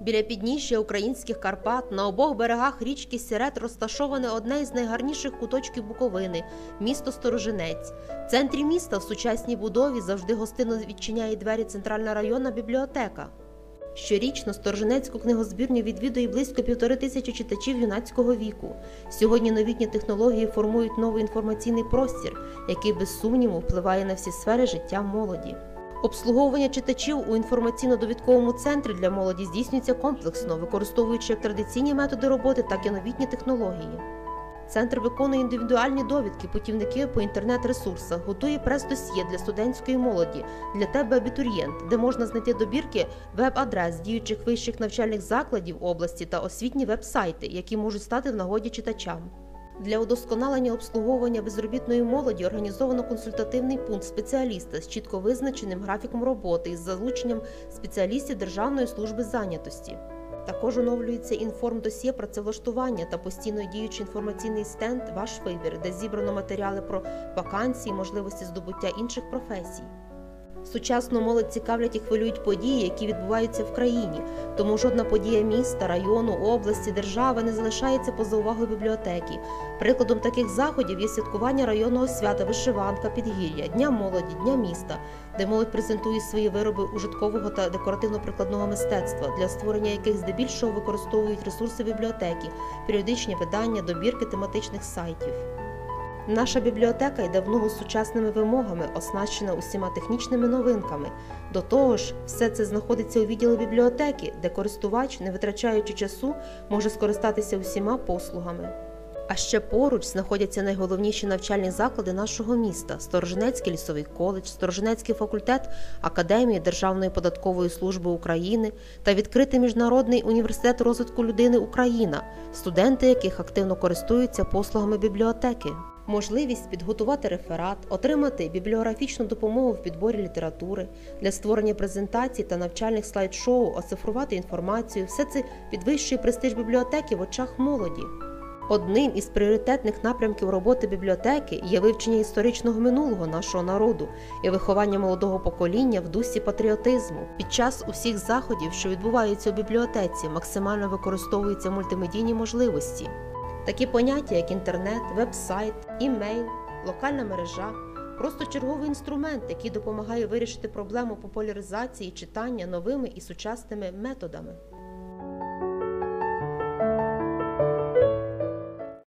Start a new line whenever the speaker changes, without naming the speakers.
Біля підніжжя українських Карпат на обох берегах річки Сірет розташоване одне із найгарніших куточків Буковини місто Сторожинець. В центрі міста в сучасній будові завжди гостинно відчиняє двері центральна районна бібліотека. Щорічно Сторожинецьку книгозбірню відвідує близько півтори тисячі читачів юнацького віку. Сьогодні новітні технології формують новий інформаційний простір, який без сумніву впливає на всі сфери життя молоді. Обслуговування читачів у інформаційно-довідковому центрі для молоді здійснюється комплексно, використовуючи як традиційні методи роботи, так і новітні технології. Центр виконує індивідуальні довідки, путівники по інтернет-ресурсах, готує прес-досьє для студентської молоді, для тебе абітурієнт, де можна знайти добірки веб-адрес діючих вищих навчальних закладів області та освітні веб-сайти, які можуть стати в нагоді читачам. Для удосконалення обслуговування безробітної молоді організовано консультативний пункт спеціаліста з чітко визначеним графіком роботи із залученням спеціалістів Державної служби зайнятості. Також оновлюється інформдосьє працевлаштування та постійно діючий інформаційний стенд Ваш вибір, де зібрано матеріали про вакансії, можливості здобуття інших професій. Сучасну молодь цікавлять і хвилюють події, які відбуваються в країні, тому жодна подія міста, району, області, держави не залишається поза увагою бібліотеки. Прикладом таких заходів є святкування районного свята Вишиванка, Підгір'я, Дня молоді, Дня міста, де молодь презентує свої вироби ужиткового та декоративно-прикладного мистецтва, для створення яких здебільшого використовують ресурси бібліотеки, періодичні видання, добірки тематичних сайтів. Наша бібліотека йде в ногу з сучасними вимогами, оснащена усіма технічними новинками. До того ж, все це знаходиться у відділі бібліотеки, де користувач, не витрачаючи часу, може скористатися усіма послугами. А ще поруч знаходяться найголовніші навчальні заклади нашого міста: Сторожинецький лісовий коледж, Сторожинецький факультет Академії Державної податкової служби України та відкритий міжнародний університет розвитку людини Україна, студенти яких активно користуються послугами бібліотеки. Можливість підготувати реферат, отримати бібліографічну допомогу в підборі літератури для створення презентацій та навчальних слайд-шоу, оцифрувати інформацію все це підвищує престиж бібліотеки в очах молоді. Одним із пріоритетних напрямків роботи бібліотеки є вивчення історичного минулого нашого народу і виховання молодого покоління в дусі патріотизму. Під час усіх заходів, що відбуваються у бібліотеці, максимально використовуються мультимедійні можливості. Такі поняття, як інтернет, веб-сайт, імейл, локальна мережа просто черговий інструмент, який допомагає вирішити проблему популяризації читання новими і сучасними методами.